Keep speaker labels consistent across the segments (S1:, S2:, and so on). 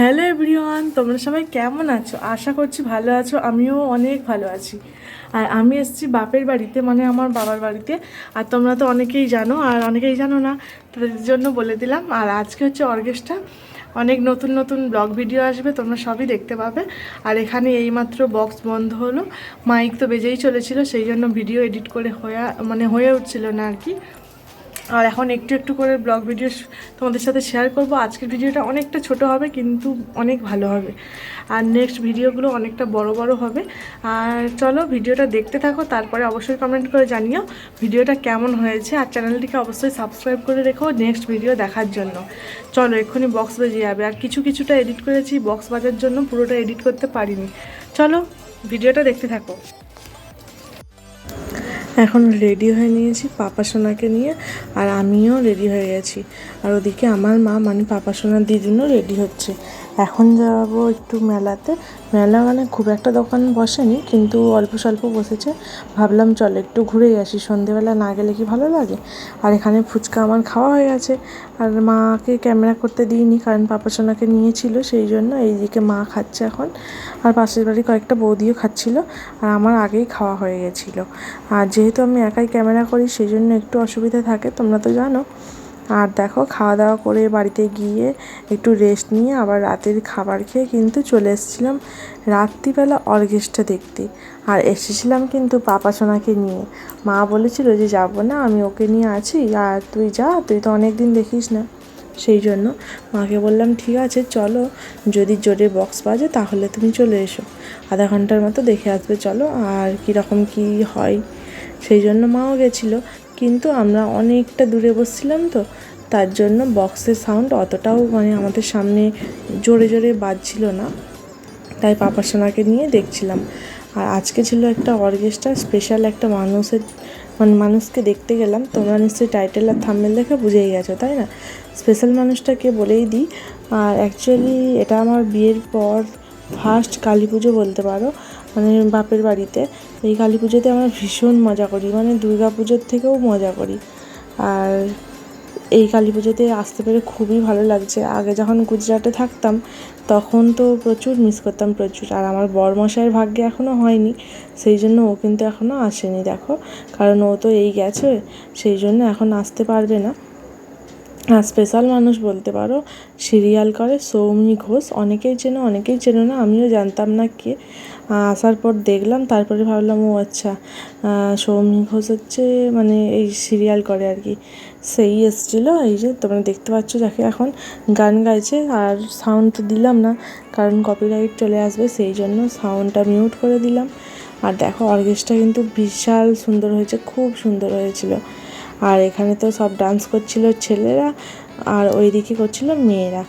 S1: Hello everyone, তোমরা সবাই কেমন আছো? আশা করছি ভালো আছো, আমিও অনেক ভালো আছি। আর আমি এসেছি বাপের বাড়িতে মানে আমার বাবার বাড়িতে। আর তোমরা তো অনেকেই জানো, আর অনেকেই জানো না, তাদের জন্য বলে দিলাম। আর আজকে হচ্ছে অর্গেস্টটা অনেক নতুন নতুন ব্লগ ভিডিও আসবে, তোমরা সবই দেখতে পাবে। আর এখানে এইমাত্র বক্স বন্ধ হলো। মাইক তো বেজেই চলেছিল, সেই জন্য ভিডিও এডিট করে হয়ে মানে হয়ে উঠছিল না আর কি। আর এখন একটু একটু করে ব্লগ ভিডিও তোমাদের সাথে শেয়ার করব। আজকের ভিডিওটা অনেকটা ছোট হবে, কিন্তু অনেক ভালো হবে। আর নেক্সট ভিডিওগুলো অনেকটা বড় বড় হবে। আর চলো ভিডিওটা দেখতে থাকো, তারপরে অবশ্যই কমেন্ট করে জানিও ভিডিওটা কেমন হয়েছে। আর চ্যানেলটিকে অবশ্যই সাবস্ক্রাইব করে রেখো নেক্সট ভিডিও দেখার জন্য। চলো এক্ষুনি বক্স বেজে যাবে। আর কিছু কিছুটা এডিট করেছি বক্স বাজার জন্য পুরোটা এডিট করতে পারিনি। চলো ভিডিওটা দেখতে থাকো। এখন রেডি হয়ে নিয়েছি পাপা সোনাকে নিয়ে, আর আমিও রেডি হয়ে গেছি। আর ওদিকে আমার মা মানে পাপা সোনার দিদিনও রেডি হচ্ছে। এখন যাব একটু মেলাতে। মেলা মানে খুব একটা দোকান বসেনি, কিন্তু অল্প স্বল্প বসেছে। ভাবলাম চল একটু ঘুরেই আসি, সন্ধেবেলা না গেলে কি ভালো লাগে? আর এখানে ফুচকা আমার খাওয়া হয়ে গেছে। আর মাকে ক্যামেরা করতে দিইনি, কারণ পাপা সোনাকে নিয়েছিল, সেই জন্য এইদিকে মা খাচ্ছে এখন। আর পাশের বাড়ি কয়েকটা বৌদিও খাচ্ছিল, আর আমার আগেই খাওয়া হয়ে গেছিল। আর যেহেতু আমি একাই ক্যামেরা করি সেই জন্য একটু অসুবিধা থাকে, তোমরা তো জানো। আর দেখো খাওয়া দাওয়া করে বাড়িতে গিয়ে একটু রেস্ট নিয়ে আবার রাতের খাবার খেয়ে কিন্তু চলে এসেছিলাম রাত্রিবেলা অর্গেস্টটা দেখতে। আর এসেছিলাম কিন্তু পাপা সোনাকে নিয়ে। মা বলেছিল যে, যাব না, আমি ওকে নিয়ে আছি, আর তুই যা, তুই তো অনেক দিন দেখিস না। সেই জন্য মাকে বললাম, ঠিক আছে, চলো, যদি জোরে বক্স বাজে তাহলে তুমি চলে এসো। আধা ঘণ্টার মতো দেখে আসবে, চলো, আর কীরকম কী হয়। সেই জন্য মাও গেছিল। কিন্তু আমরা অনেকটা দূরে বসছিলাম তো, তার জন্য বক্সের সাউন্ড অতটাও মানে আমাদের সামনে জোরে জোরে বাজছিল না। তাই পাপা সোনাকে নিয়ে দেখছিলাম। আর আজকে ছিল একটা অর্কেস্ট্রা স্পেশাল একটা মানুষের মানে মানুষকে দেখতে গেলাম। তোমরা নিশ্চয়ই টাইটেল আর থাম্বেল দেখে বুঝেই গেছো, তাই না? স্পেশাল মানুষটাকে বলেই দিই। আর অ্যাকচুয়ালি এটা আমার বিয়ের পর ফার্স্ট কালী পুজো বলতে পারো। মানে বাপের বাড়িতে। এই কালী পুজোতে আমরা ভীষণ মজা করি মানে দুর্গা পুজোর থেকেও মজা করি। আর এই কালী পুজোতে আসতে পেরে খুবই ভালো লাগছে। আগে যখন গুজরাটে থাকতাম, তখন তো প্রচুর মিস করতাম, প্রচুর। আর আমার বরমশাইয়ের ভাগ্যে এখনও হয়নি, সেই জন্য ও কিন্তু এখনও আসেনি, দেখো। কারণ ও তো এই গেছে, সেই জন্য এখন আসতে পারবে না। আর স্পেশাল মানুষ বলতে পারো সিরিয়াল করে সৌমি ঘোষ। অনেকেই চেনো অনেকেই চেনো না, আমিও জানতাম না কে। আসার পর দেখলাম, তারপরে ভাবলাম, ও আচ্ছা সৌমি ঘোষ হচ্ছে মানে এই সিরিয়াল করে আর কি। সেই এসেছিল, এই যে তোমরা দেখতে পাচ্ছ যাকে এখন গান গাইছে, আর সাউন্ড তো দিলাম না, কারণ কপিরাইট চলে আসবে, সেই জন্য সাউন্ডটা মিউট করে দিলাম। আর দেখো অর্কেস্ট্রা কিন্তু বিশাল সুন্দর হয়েছে, খুব সুন্দর হয়েছিল। আর এখানে তো সব ডান্স করছিল ছেলেরা আর ওই দিকে করছিল মেয়েরা।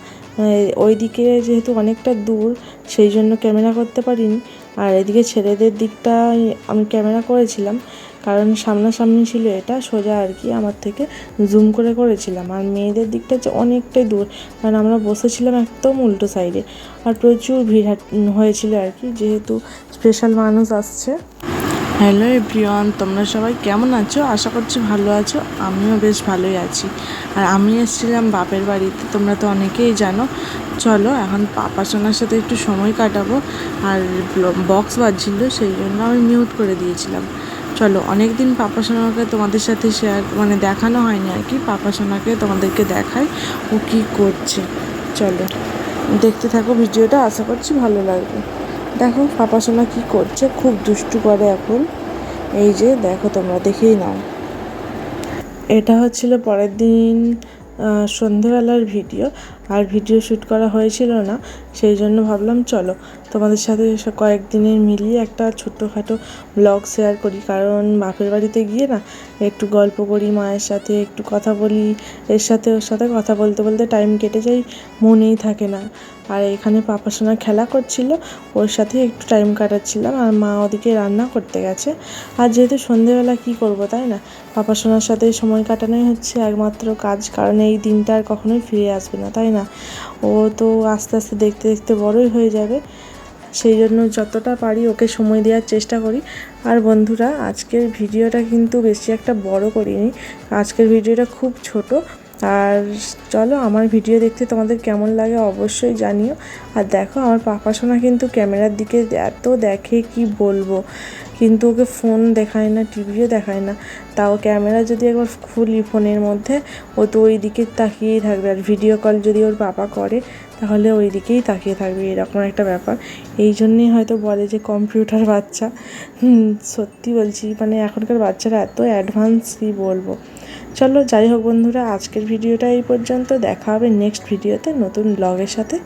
S1: ওই দিকে যেহেতু অনেকটা দূর, সেই জন্য ক্যামেরা করতে পারিনি। আর এদিকে ছেলেদের দিকটা আমি ক্যামেরা করেছিলাম, কারণ সামনাসামনি ছিল এটা, সোজা আর কি আমার থেকে জুম করে করেছিলাম। আর মেয়েদের দিকটা হচ্ছে অনেকটাই দূর, কারণ আমরা বসেছিলাম একদম উল্টো সাইডে আর প্রচুর ভিড় হয়েছিল আর কি, যেহেতু স্পেশাল মানুষ আসছে। হ্যালো এভরিওয়ান, তোমরা সবাই কেমন আছো? আশা করছি ভালো আছো, আমিও বেশ ভালোই আছি। আর আমি এসেছিলাম বাপের বাড়িতে, তোমরা তো অনেকেই জানো। চলো, এখন পাপা সোনার সাথে একটু সময় কাটাবো। আর বক্স বাজছিল, সেই জন্য আমি মিউট করে দিয়েছিলাম। চলো অনেক দিন পাপা সোনাকে তোমাদের সাথে শেয়ার মানে দেখানো হয়নি আর কি। পাপা সোনাকে তোমাদেরকে দেখায় ও কী করছে। চলো, দেখতে থাকো ভিডিওটা, আশা করছি ভালো লাগবে। দেখো পাপাসোনা কি করছে, খুব দুষ্টু করে এখন। এই যে, দেখো তোমরা, দেখেই নাও। এটা হচ্ছিল পরের দিন সন্ধেবেলার ভিডিও। আর ভিডিও শ্যুট করা হয়েছিল না, সেই জন্য ভাবলাম চলো তোমাদের সাথে কয়েকদিনের মিলিয়ে একটা ছোট্টখাটো ব্লগ শেয়ার করি। কারণ বাপের বাড়িতে গিয়ে না একটু গল্প করি, মায়ের সাথে একটু কথা বলি, এর সাথে ওর সাথে কথা বলতে বলতে টাইম কেটে যাই মনেই থাকে না। আর এখানে পাপার সঙ্গে খেলা করছিল, ওর সাথে একটু টাইম কাটাচ্ছিলাম, আর মা ওদিকে রান্না করতে গেছে। আর যেহেতু সন্ধেবেলা কী করব তাই না পাপার সোনার সাথে সময় কাটানোই হচ্ছে একমাত্র কাজ, কারণ এই দিনটা আর কখনোই ফিরে আসবে না, তাই না? ও তো আস্তে আস্তে দেখতে দেখতে বড়ই হয়ে যাবে। সেই জন্য যতটা পারি ওকে সময় দেওয়ার চেষ্টা করি। আর বন্ধুরা, আজকের ভিডিওটা কিন্তু বেশি একটা বড় করিনি। আজকের ভিডিওটা খুব ছোট। আর চলো আমার ভিডিও দেখতে তোমাদের কেমন লাগে অবশ্যই জানিও। আর দেখো আমার পাপা সোনা কিন্তু ক্যামেরার দিকে এত দেখে কি বলব। কিন্তু ওকে ফোন দেখায় না টিভিও দেখায় না। তাও ক্যামেরা যদি একবার খুলি ফোনের মধ্যে, ও তো ওই দিকে তাকিয়েই থাকবে। আর ভিডিও কল যদি ওর পাপা করে তাহলে ওই দিকেই তাকিয়ে থাকবে, এরকম একটা ব্যাপার। এই জন্যেই হয়তো বলে যে কম্পিউটার বাচ্চা। সত্যি বলছি মানে এখনকার বাচ্চারা এত অ্যাডভান্স কী বলব। চলো, যাই হোক বন্ধুরা, আজকের ভিডিওটা এই পর্যন্ত। দেখা হবে নেক্সট ভিডিওতে নতুন ব্লগের সাথে।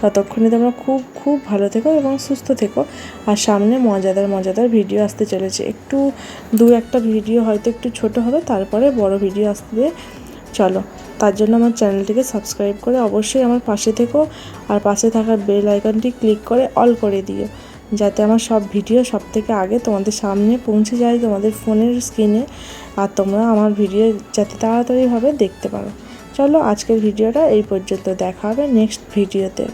S1: ততক্ষণে তোমরা খুব খুব ভালো থেকো এবং সুস্থ থেকো। আর সামনে মজাদার মজাদার ভিডিও আসতে চলেছে। একটু, দু একটা ভিডিও হয়তো একটু ছোট হবে, তারপরে বড় ভিডিও আসতে চলো। তার জন্য আমার চ্যানেলটিকে সাবস্ক্রাইব করে অবশ্যই আমার পাশে থেকো আর পাশে থাকা বেল আইকনটি ক্লিক করে অল করে দিও, যাতে আমার সব ভিডিও সব থেকে আগে তোমাদের সামনে পৌঁছে যায় তোমাদের ফোনের স্ক্রিনে আর তোমরা আমার ভিডিও যাতে তাড়াতাড়িভাবে দেখতে পারো। চলো আজকের ভিডিওটা এই পর্যন্ত, দেখা হবে নেক্সট ভিডিওতে